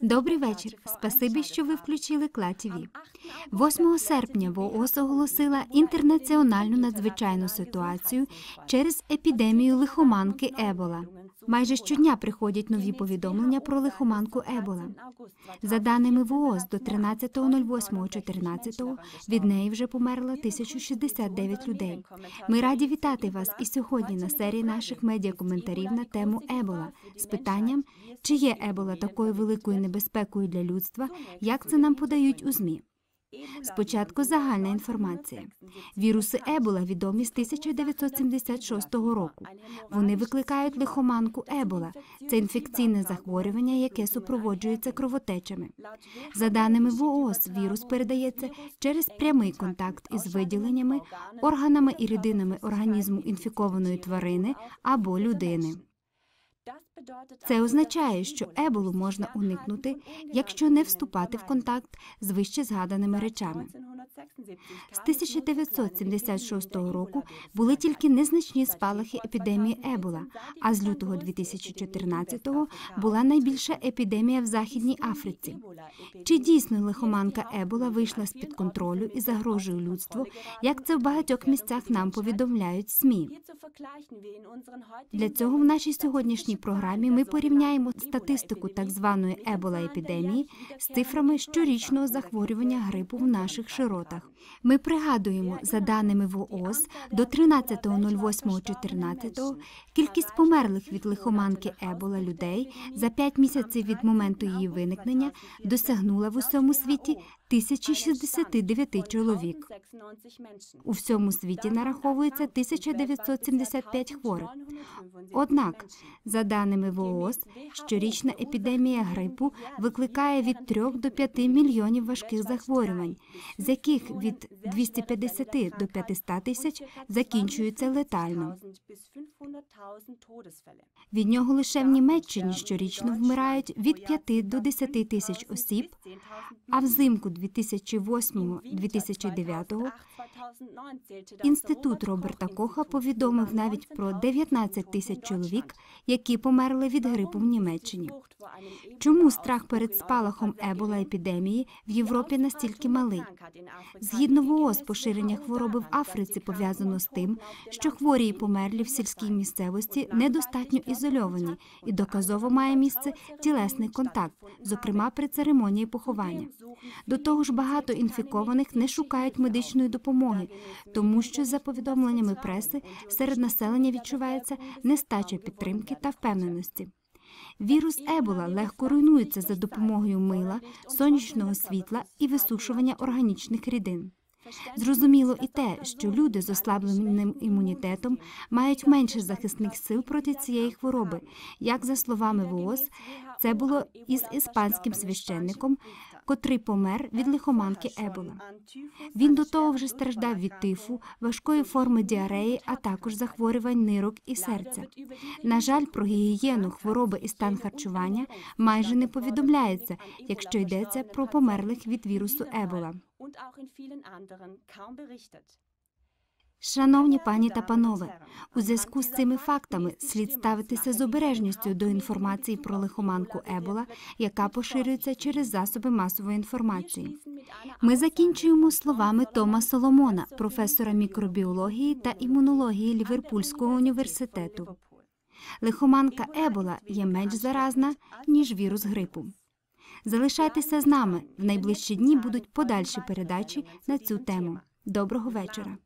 Добрий вечір. Спасибі, що ви включили Кла ТВ. 8 серпня ВООЗ оголосила інтернаціональну надзвичайну ситуацію через епідемію лихоманки Ебола. Майже щодня приходять нові повідомлення про лихоманку Ебола. За даними ВООЗ, до 13.08.14 від неї вже померло 1069 людей. Ми раді вітати вас і сьогодні на серії наших медіакоментарів на тему Ебола з питанням, чи є Ебола такою великою небезпекою для людства, як це нам подають у ЗМІ. Спочатку загальна інформація. Віруси Ебола відомі з 1976 року. Вони викликають лихоманку Ебола. Це інфекційне захворювання, яке супроводжується кровотечами. За даними ВООЗ, вірус передається через прямий контакт із виділеннями, органами і рідинами організму інфікованої тварини або людини. Це означає, що еболу можна уникнути, якщо не вступати в контакт з вище згаданими речами. З 1976 року були тільки незначні спалахи епідемії Ебола, а з лютого 2014-го була найбільша епідемія в Західній Африці. Чи дійсно лихоманка Ебола вийшла з під контролю і загрожує людству, як це в багатьох місцях нам повідомляють СМІ? Для цього в нашій сьогоднішній програмі ми порівняємо статистику так званої ебола епідемії з цифрами щорічного захворювання грипу в наших широтах. Ми пригадуємо, за даними ВООЗ, до 13.08.14 кількість померлих від лихоманки Ебола людей за 5 місяців від моменту її виникнення досягнула в усьому світі 1069 чоловік. У всьому світі нараховується 1975 хворих. Однак, за даними ВООЗ, щорічна епідемія грипу викликає від 3 до 5 мільйонів важких захворювань, з яких від 250 до 500 тисяч закінчуються летально. Від нього лише в Німеччині щорічно вмирають від 5 до 10 тисяч осіб, а взимку 2008-2009 інститут Роберта Коха повідомив навіть про 19 тисяч чоловік, які померли від грипу в Німеччині. Чому страх перед спалахом ебола епідемії в Європі настільки малий? Згідно ВООЗ, поширення хвороби в Африці пов'язано з тим, що хворі і померлі в сільській місцевості недостатньо ізольовані і доказово має місце тілесний контакт, зокрема при церемонії поховання. До того ж, багато інфікованих не шукають медичної допомоги, тому що за повідомленнями преси серед населення відчувається нестача підтримки та впевненості. Вірус Ебола легко руйнується за допомогою мила, сонячного світла і висушування органічних рідин. Зрозуміло і те, що люди з ослабленим імунітетом мають менше захисних сил проти цієї хвороби. Як за словами ВООЗ, це було із іспанським священником, котрий помер від лихоманки Ебола. Він до того вже страждав від тифу, важкої форми діареї, а також захворювань нирок і серця. На жаль, про гігієну, хвороби і стан харчування майже не повідомляється, якщо йдеться про померлих від вірусу Ебола. Шановні пані та панове, у зв'язку з цими фактами слід ставитися з обережністю до інформації про лихоманку Ебола, яка поширюється через засоби масової інформації. Ми закінчуємо словами Тома Соломона, професора мікробіології та імунології Ліверпульського університету. Лихоманка Ебола є менш заразна ніж вірус грипу. Залишайтеся з нами в найближчі дні будуть подальші передачі на цю тему. Доброго вечора.